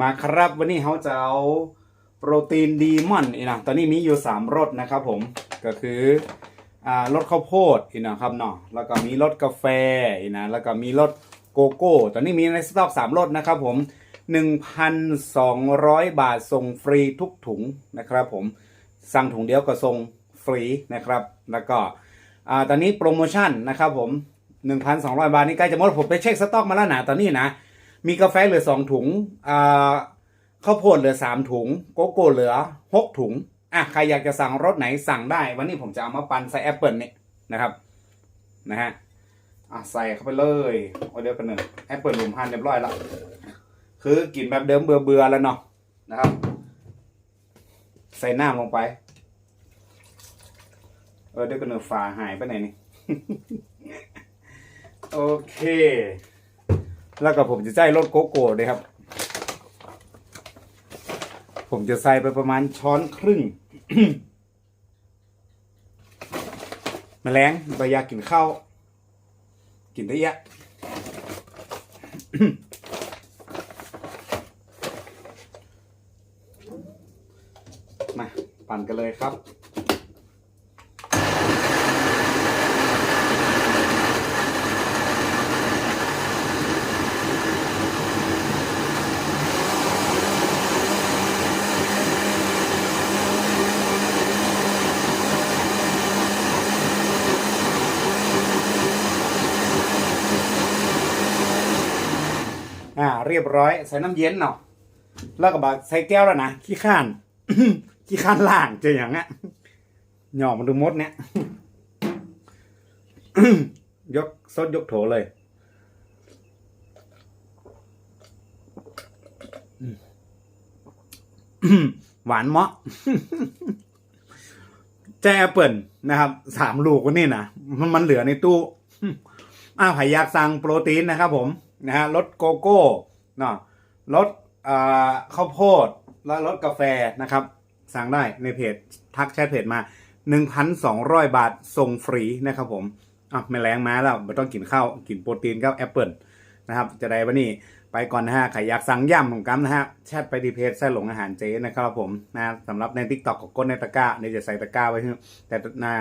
มาครับวันนี้เขาจะเอาโปรตีนดีมอนอีนะตอนนี้มีอยู่3รสนะครับผมก็คืออ่ารสข้าวโพดอีนะครับเนาะแล้วก็มีรสกาแฟอีนะแล้วก็มีรสโกโก้ ตอนนี้มีในสต็อก3รสนะครับผม1,200บาทส่งฟรีทุกถุงนะครับผมสั่งถุงเดียวก็ส่งฟรีนะครับแล้วก็อ่าตอนนี้โปรโมชั่นนะครับผม1,200 บาทนี่ใกล้จะหมดผมไปเช็คสต็อกมาแล้วนะตอนนี้นะ มีกาแฟเหลือ2ถุงอ่าข้าวโพดเหลือ3ถุง โกโก้เหลือ6ถุงอะใครอยากจะสั่งรสไหนสั่งได้ วันนี้ผมจะเอามาปั่นใส่แอปเปิลนี่นะครับนะฮะอะใส่เข้าไปเลยเอาเดี๋ยวกันหนึ่งแอปเปิลรวมพันเรียบร้อยแล้วคือกินแบบเดิมเบื่อเบื่อแล้วเนาะนะครับ ใส่น้ำลงไป เออเดี๋ยวกันหนึ่งฝาหายไปไหนนี่ โอเค แล้วก็ผมจะใส่รสโกโก้ด้วยครับ ผมจะใส่ไปประมาณช้อนครึ่งมแมลงใบยากินข้าวกินได้เยอะมาปั่นกันเลยครับ เรียบร้อย ใส่น้ำเย็นเนาะแล้วก็บาใส่แก้วแล้วนะขี้ข้านขี้ข้านล่างเจออย่างเงี้ยหย่อมันดูมดเนี่ยยกซดยกโถเลยหวานเมาะแจแอปเปิลนะครับสามลูกวันนี้นะมันมันเหลือในตู้อ้าวใครอยากสั่งโปรตีนนะครับผมนะฮะรสโกโก้ เนาะรสอ่าข้าวโพดและรสกาแฟนะครับ สั่งได้ในเพจทักแชทเพจมา 1,200 บาทส่งฟรีนะครับผมอะไม่แรงมาแล้วไม่ต้องกินข้าวกินโปรตีนกับแอปเปิลนะครับจะได้วันนี้ไปก่อนนะฮะใครอยากสั่งย่ำของกัมนะฮะแชทไปที่เพจแซ่หลงอาหารเจนะครับผมนะสำหรับใน t ิ k t o k ของก้นในตะกร้าเดี๋ยจะใส่ตะกร้าไว้แต่หน้า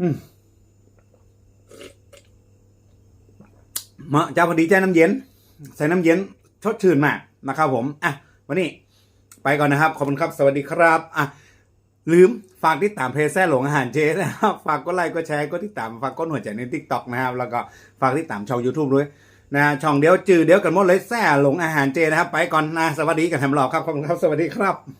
อืม เหมาะเจ้าพอดีแจ้น้ำเย็น ใส่น้ำเย็นชดชื่นมากนะครับผมอะวันนี้ไปก่อนนะครับ ขอบคุณครับสวัสดีครับอะลืมฝากติดตามเพจแซ่หลงอาหารเจนะครับฝากกดไลค์กดแชร์กดติดตามฝากกดหัวใจในทิกตอกนะครับแล้วก็ฝากติดตามช่อง YouTube ด้วยนะช่องเดียวจือเดียวกันหมดเลยแซ่หลงอาหารเจนะครับ ไปก่อนนะสวัสดีกันแถมหลอกครับขอบคุณครับสวัสดีครับ